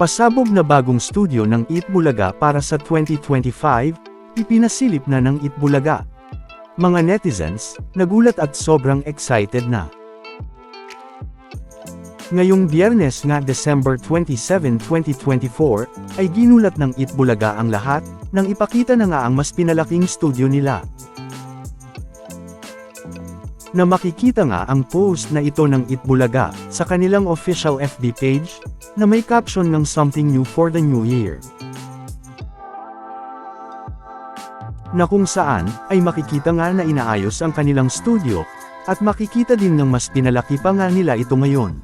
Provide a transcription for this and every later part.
Pasabog na bagong studio ng Itbulaga para sa 2025, ipinasilip na ng Itbulaga. Mga netizens, nagulat at sobrang excited na. Ngayong biyernes nga December 27, 2024, ay ginulat ng Itbulaga ang lahat, nang ipakita na nga ang mas pinalaking studio nila. Na makikita nga ang post na ito ng Itbulaga, sa kanilang official FB page, na may caption ng something new for the new year. Na kung saan, ay makikita nga na inaayos ang kanilang studio, at makikita din ng mas pinalaki pa nga nila ito ngayon.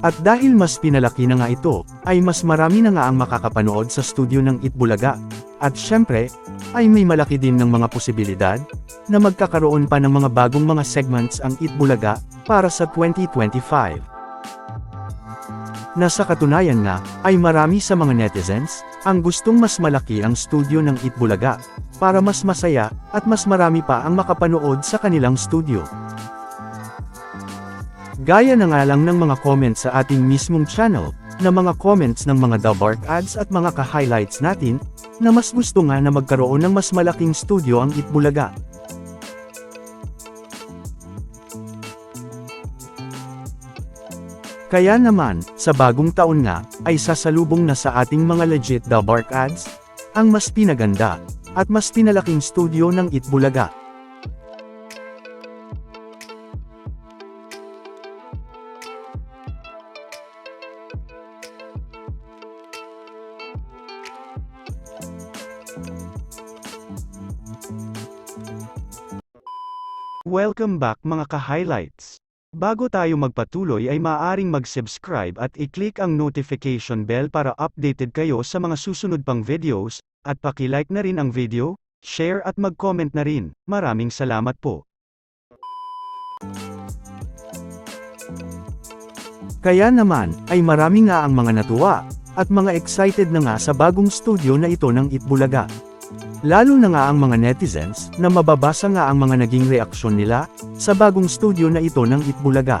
At dahil mas pinalaki na nga ito, ay mas marami na nga ang makakapanood sa studio ng Itbulaga. At syempre, ay may malaki din ng mga posibilidad, na magkakaroon pa ng mga bagong mga segments ang Itbulaga, para sa 2025. Nasa katunayan nga, ay marami sa mga netizens, ang gustong mas malaki ang studio ng Itbulaga, para mas masaya, at mas marami pa ang makapanood sa kanilang studio. Gaya na nga lang ng mga comments sa ating mismong channel, na mga comments ng mga Dabark ads at mga ka-highlights natin, na mas gusto nga na magkaroon ng mas malaking studio ang Itbulaga. Kaya naman, sa bagong taon nga, ay sasalubong na sa ating mga legit Dabark ads, ang mas pinaganda, at mas pinalaking studio ng Itbulaga. Welcome back mga ka-highlights. Bago tayo magpatuloy ay maaaring mag-subscribe at i-click ang notification bell para updated kayo sa mga susunod pang videos, at paki-like na rin ang video, share at mag-comment na rin. Maraming salamat po. Kaya naman, ay marami nga ang mga natuwa, at mga excited na nga sa bagong studio na ito ng Itbulaga. Lalo na nga ang mga netizens, na mababasa nga ang mga naging reaksyon nila, sa bagong studio na ito ng Itbulaga.